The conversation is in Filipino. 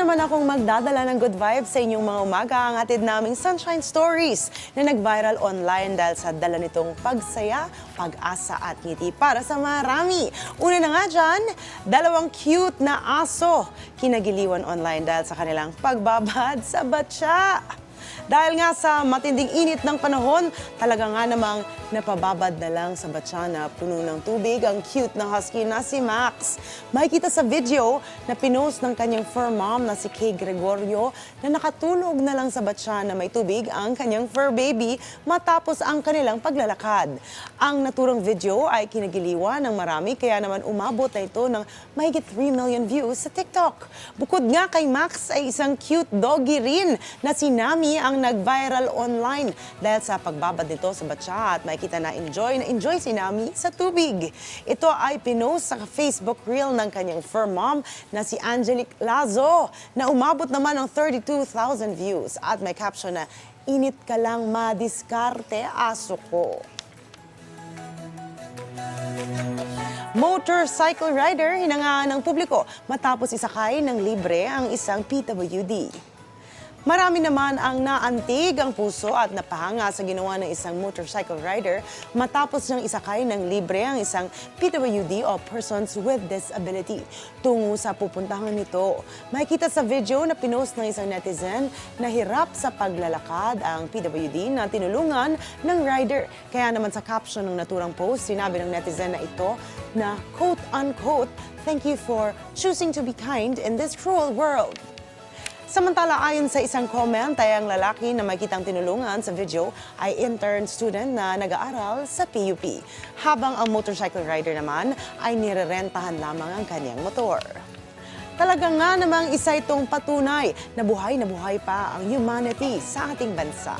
naman akong magdadala ng good vibes sa inyong mga umaga ang atid naming Sunshine Stories na nag-viral online dahil sa dala nitong pagsaya, pag-asa at ngiti para sa marami. Una na nga dyan, dalawang cute na aso kinagiliwan online dahil sa kanilang pagbabad sa batya. Dahil nga sa matinding init ng panahon, talaga nga namang napababad na lang sa batya na puno ng tubig ang cute na husky na si Max. Makikita sa video na pinost ng kanyang fur mom na si Kay Gregorio na nakatulog na lang sa batya na may tubig ang kanyang fur baby matapos ang kanilang paglalakad. Ang naturang video ay kinagiliwan ng marami kaya naman umabot na ito ng mahigit 3 million views sa TikTok. Bukod nga kay Max ay isang cute doggy rin na si Nami ang nag-viral online dahil sa pagbabad nito sa batya at makikita na enjoy na enjoy si Nami sa tubig. Ito ay pinost sa Facebook reel ng kanyang fur mom na si Angelique Lazo na umabot naman ng 32,000 views at may caption na Init ka lang madiskarte, aso ko. Motorcycle rider hinangaan ng publiko matapos isakay ng libre ang isang PWD. Marami naman ang naantig ang puso at napahanga sa ginawa ng isang motorcycle rider matapos niyang isakay ng libre ang isang PWD o Persons with Disability tungo sa pupuntahan nito. Makikita sa video na pinost ng isang netizen na hirap sa paglalakad ang PWD na tinulungan ng rider. Kaya naman sa caption ng naturang post, sinabi ng netizen na ito na quote-unquote, Thank you for choosing to be kind in this cruel world. Samantala, ayon sa isang comment, ay ang lalaki na makitang tinulungan sa video ay intern student na nag-aaral sa PUP. Habang ang motorcycle rider naman ay nirerentahan lamang ang kanyang motor. Talaga nga namang isa itong patunay na buhay na buhay pa ang humanity sa ating bansa.